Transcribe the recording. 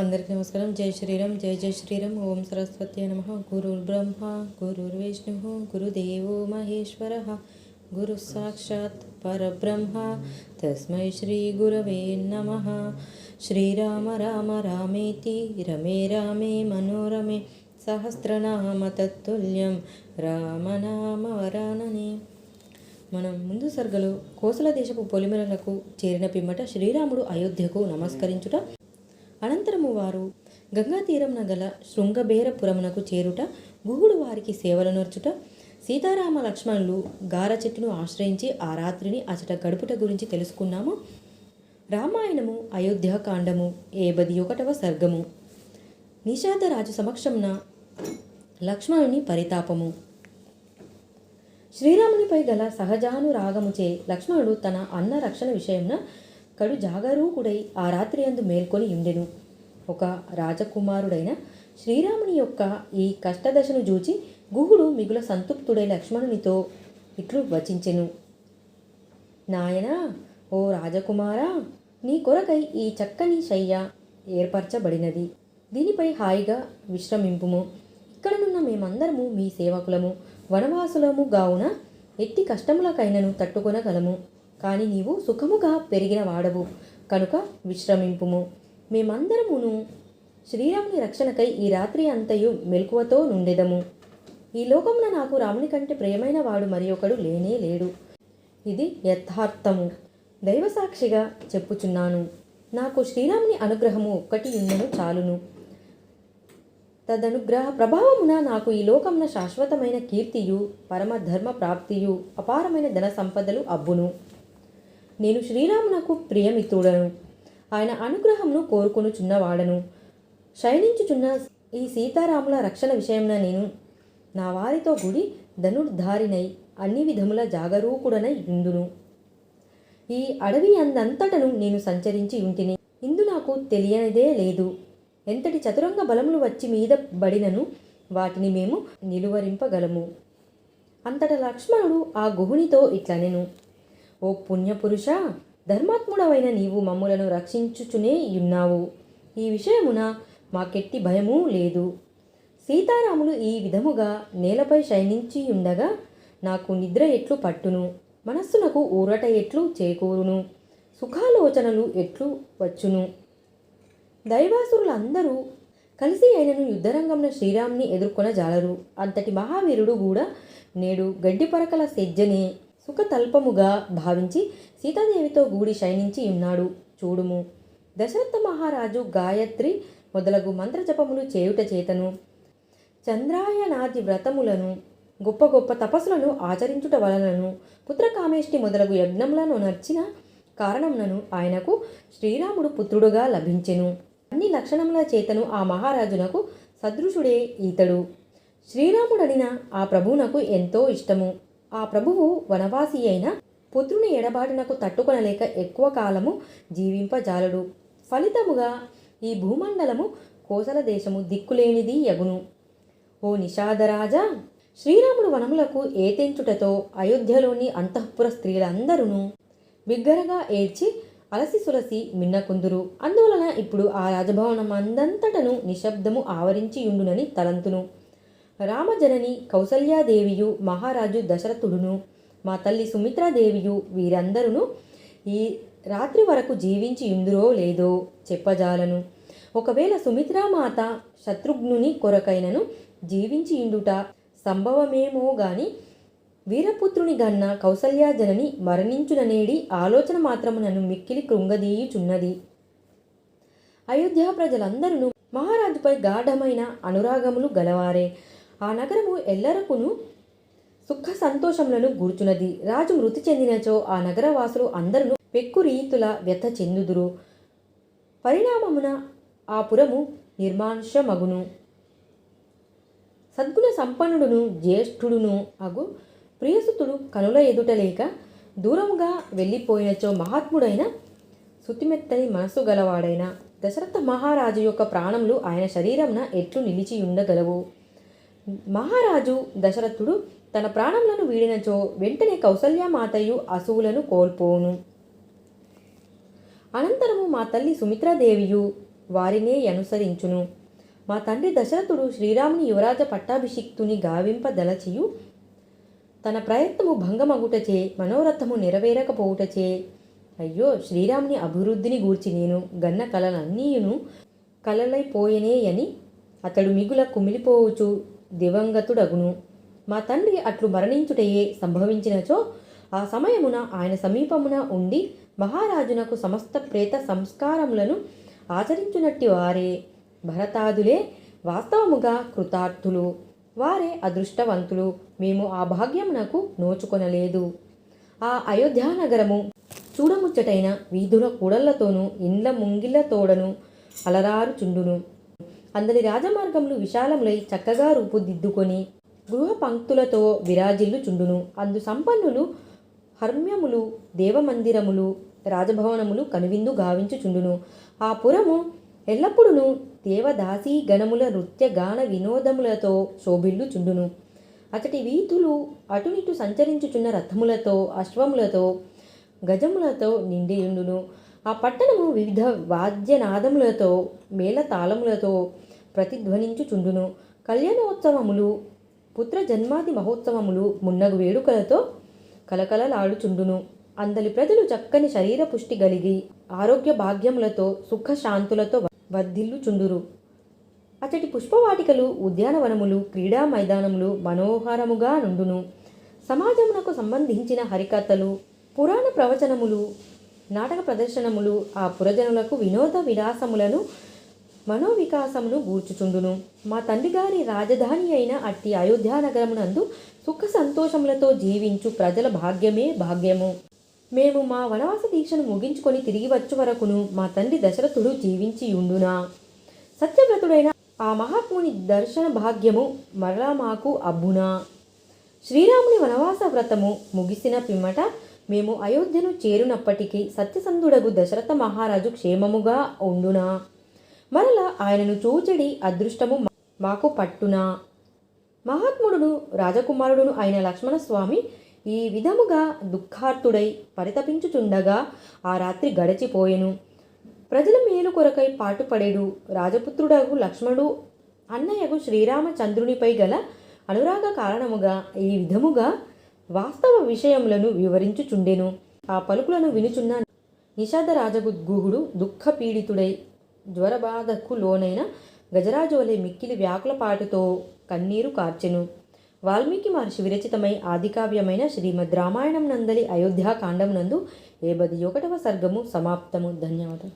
అందరికీ నమస్కారం. జై శ్రీరామ్ జై జై శ్రీరామ్. ఓం సరస్వతి నమ. గురుర్ బ్రహ్మ గురుర్ గురుదేవో మహేశ్వర. గురు సాక్షాత్ పరబ్రహ్మ. తస్మై శ్రీ గురవే నమ. శ్రీరామ రామ రామేతి రమే రామే మనోరమే. సహస్రనామ తత్తుల్యం రామనామ వరాననే. మనం ముందు సర్గలో కోసల దేశపు పొలిమెరలకు చేరిన పిమ్మట శ్రీరాముడు అయోధ్యకు నమస్కరించుట అనంతరము వారు గంగా గల శృంగబేరపురమునకు చేరుట గుహుడు వారికి సేవలు నర్చుట సీతారామ లక్ష్మణులు గార చెట్టును ఆశ్రయించి ఆ రాత్రిని అచట గడుపుట గురించి తెలుసుకున్నాము. రామాయణము అయోధ్యాకాండము ఏబది ఒకటవ సర్గము. నిషాదరాజు సమక్షంన లక్ష్మణుని పరితాపము. శ్రీరామునిపై గల సహజానురాగముచే లక్ష్మణుడు తన అన్న రక్షణ విషయంన కడు జాగరూకుడై ఆ రాత్రి అందు మేల్కొని ఉండెను ఒక రాజకుమారుడైన శ్రీరాముని యొక్క ఈ కష్టదశను చూచి గుహుడు మిగుల సంతృప్తుడై లక్ష్మణునితో ఇట్లు వచించెను. నాయనా ఓ రాజకుమారా నీ కొరకై ఈ చక్కని శయ్య ఏర్పరచబడినది. దీనిపై హాయిగా విశ్రమింపుము. ఇక్కడనున్న మేమందరము మీ సేవకులము వనవాసులము గావున ఎట్టి కష్టములకైనను తట్టుకొనగలము. కానీ నీవు సుఖముగా పెరిగిన వాడవు. కనుక విశ్రమింపుము. మేమందరమును శ్రీరాముని రక్షణకై ఈ రాత్రి అంతయు మెలకువతో నుండెదము. ఈ లోకమున నాకు రాముని కంటే ప్రియమైన వాడు మరి ఒకడు లేనే లేడు. ఇది యథార్థము. దైవసాక్షిగా చెప్పుచున్నాను. నాకు శ్రీరాముని అనుగ్రహము ఒక్కటి ఉన్నను చాలును. తదనుగ్రహ ప్రభావమున నాకు ఈ లోకమున శాశ్వతమైన కీర్తియు పరమధర్మ ప్రాప్తియు అపారమైన ధన సంపదలు అబ్బును. నేను శ్రీరామునకు ప్రియమిత్రుడను. ఆయన అనుగ్రహమును కోరుకొనుచున్నవాడను. శయనించుచున్న ఈ సీతారాముల రక్షణ విషయంన నేను నా వారితో గుడి ధనుర్ధారినై అన్ని విధముల జాగరూకుడనై ఇందును ఈ అడవి అందంతటను నేను సంచరించి ఉంటిని. ఇందు నాకు తెలియనిదే లేదు. ఎంతటి చతురంగ బలములు వచ్చి మీద బడినను వాటిని మేము నిలువరింపగలము. అంతట లక్ష్మణుడు ఆ గుహునితో ఇట్లనెను. ఓ పుణ్యపురుష ధర్మాత్ముడవైన నీవు మమ్ములను రక్షించుచునే ఉన్నావు. ఈ విషయమున మాకెట్టి భయము లేదు. సీతారాములు ఈ విధముగా నేలపై శయనించి ఉండగా నాకు నిద్ర ఎట్లు పట్టును మనస్సునకు ఊరట ఎట్లు చేకూరును సుఖాలోచనలు ఎట్లు వచ్చును. దైవాసురులందరూ కలిసి అయినను యుద్ధరంగంలో శ్రీరామ్ని ఎదుర్కొన జాలరు అంతటి మహావీరుడు కూడా నేడు గడ్డిపరకల సెజ్జనే సుఖతల్పముగా భావించి సీతాదేవితో గూడి శయనించి ఉన్నాడు. చూడుము. దశరథ మహారాజు గాయత్రి మొదలగు మంత్రజపములు చేయుట చేతను. చంద్రాయనాది వ్రతములను గొప్ప గొప్ప తపస్సులను ఆచరించుట వలనను పుత్రకామేష్టి మొదలగు యజ్ఞములను నర్చిన కారణములను ఆయనకు శ్రీరాముడు పుత్రుడుగా లభించెను. అన్ని లక్షణముల చేతను ఆ మహారాజునకు సదృశుడే ఈతడు. శ్రీరాముడనిన ఆ ప్రభువునకు ఎంతో ఇష్టము. ఆ ప్రభువు వనవాసి అయిన పుత్రుని ఎడబాటునకు తట్టుకొనలేక ఎక్కువ కాలము జీవింపజాలడు. ఫలితముగా ఈ భూమండలము కోసల దేశము దిక్కులేనిది యగును. ఓ నిషాదరాజా శ్రీరాముడు వనములకు ఏతెంచుటతో అయోధ్యలోని అంతఃపుర స్త్రీలందరూ బిగ్గరగా ఏడ్చి అలసి సులసి మిన్నకుందురు. అందువలన ఇప్పుడు ఆ రాజభవనం అందంతటను నిశ్శబ్దము ఆవరించి ఉండునని తలంతును. రామజనని కౌసల్యాదేవియు మహారాజు దశరథుడును మా తల్లి సుమిత్రాదేవియు వీరందరూ ఈ రాత్రి వరకు జీవించి ఇందురో లేదో చెప్పజాలను. ఒకవేళ సుమిత్రామాత శత్రుఘ్నుని కొరకైనను జీవించి ఇండుట సంభవమేమో గాని వీరపుత్రుని గన్న కౌసల్యాజనని మరణించుననేడి ఆలోచన మాత్రము నన్ను మిక్కిలి కృంగదీయుచున్నది. అయోధ్య ప్రజలందరూ మహారాజుపై గాఢమైన అనురాగములు గలవారే. ఆ నగరము ఎల్లరకును సుఖ సంతోషములను గూర్చున్నది రాజు మృతి చెందినచో ఆ నగరవాసులు అందరూ పెక్కు రీతుల వ్యత చెందుదురు. పరిణామమున ఆ పురము నిర్మాంశమగును. సద్గుణ సంపన్నుడును జ్యేష్ఠుడును అగు ప్రియసుతుడు కనుల ఎదుటలేక దూరముగా వెళ్ళిపోయినచో మహాత్ముడైన సుతిమెత్తని మనస్సు గలవాడైన దశరథ మహారాజు యొక్క ప్రాణములు ఆయన శరీరంన ఎట్లు నిలిచి ఉండగలవు మహారాజు దశరథుడు తన ప్రాణములను వీడినచో వెంటనే కౌసల్యమాతయు అసువులను కోల్పోను. అనంతరము మా తల్లి సుమిత్రాదేవియు వారినే అనుసరించును. మా తండ్రి దశరథుడు శ్రీరాముని యువరాజ పట్టాభిషిక్తుని గావింపదలచియు తన ప్రయత్నము భంగమగుటచే మనోరథము నెరవేరకపోవుటచే అయ్యో శ్రీరాముని అభివృద్ధిని గూర్చి నేను గన్న కలలన్నీయును కలలైపోయెనే అని అతడు మిగుల కుమిలిపోవచ్చు దివంగతుడగును. మా తండ్రి అట్లు మరణించుటయే సంభవించినచో ఆ సమయమున ఆయన సమీపమున ఉండి మహారాజునకు సమస్త ప్రేత సంస్కారములను ఆచరించునట్టి వారే భరతాదులే వాస్తవముగా కృతార్థులు. వారే అదృష్టవంతులు. మేము ఆ భాగ్యమునకు నోచుకొనలేదు. ఆ అయోధ్యానగరము చూడముచ్చటైన వీధుల కూడళ్ళతోనూ ఇండ్ల ముంగిళ్ళతోడను అలరారుచుండును. అందరి రాజమార్గములు విశాలములై చక్కగా రూపుదిద్దుకొని గృహ పంక్తులతో విరాజిల్లుచుండును అందు సంపన్నులు హర్మ్యములు దేవమందిరములు రాజభవనములు కనువిందు గావించుచుండును ఆ పురము ఎల్లప్పుడూ దేవదాసీ గణముల నృత్య గాన వినోదములతో శోభిల్లుచుండును అతటి వీధులు అటునిటు సంచరించుచున్న రథములతో అశ్వములతో గజములతో నిండియుండును. ఆ పట్టణము వివిధ వాద్యనాదములతో మేళతాళములతో ప్రతిధ్వనించుచుండును. కళ్యాణోత్సవములు పుత్ర జన్మాది మహోత్సవములు మున్నగు వేడుకలతో కలకలలాడుచుండును. అందలి ప్రజలు చక్కని శరీర పుష్టి కలిగి ఆరోగ్య భాగ్యములతో సుఖశాంతులతో వర్ధిల్లుచుండురు. అతడి పుష్పవాటికలు ఉద్యానవనములు క్రీడా మైదానములు మనోహరముగా నుండును. సమాజమునకు సంబంధించిన హరికథలు పురాణ ప్రవచనములు నాటక ప్రదర్శనములు ఆ పురజనులకు వినోద విలాసములను మనోవికాసమును గూర్చుచుండును. మా తండ్రి గారి రాజధాని అయిన అట్టి అయోధ్యానగరమునందు సుఖ సంతోషములతో జీవించు ప్రజల భాగ్యమే భాగ్యము. మేము మా వనవాస దీక్షను ముగించుకొని తిరిగి వచ్చు వరకును మా తండ్రి దశరథుడు జీవించి ఉండునా సత్యవ్రతుడైన ఆ మహాత్ముని దర్శన భాగ్యము మరలా మాకు అబ్బునా? శ్రీరాముని వనవాస వ్రతము ముగిసిన పిమ్మట మేము అయోధ్యను చేరునప్పటికీ సత్యసంధుడగు దశరథ మహారాజు క్షేమముగా ఉండునా? మరల ఆయనను చూచడి అదృష్టము మాకు పట్టునా. మహాత్ముడును రాజకుమారుడును అయిన లక్ష్మణస్వామి ఈ విధముగా దుఃఖార్తుడై పరితపించుచుండగా ఆ రాత్రి గడిచిపోయెను. ప్రజల మేలు కొరకై పాటుపడేడు రాజపుత్రుడగు లక్ష్మణుడు అన్నయ్యకు శ్రీరామచంద్రునిపై గల అనురాగ కారణముగా ఈ విధముగా వాస్తవ విషయములను వివరించుచుండెను. ఆ పలుకులను వినుచున్న నిషాద రాజగుద్గుహుడు దుఃఖపీడితుడై జ్వరబాధకు లోనైన గజరాజు వలె మిక్కిలి వ్యాకులపాటుతో కన్నీరు కార్చెను. వాల్మీకి మహర్షి విరచితమై ఆదికావ్యమైన శ్రీమద్ రామాయణం నందలి అయోధ్యాకాండం నందు ఏబది ఒకటవ సర్గము సమాప్తము. ధన్యవాదాలు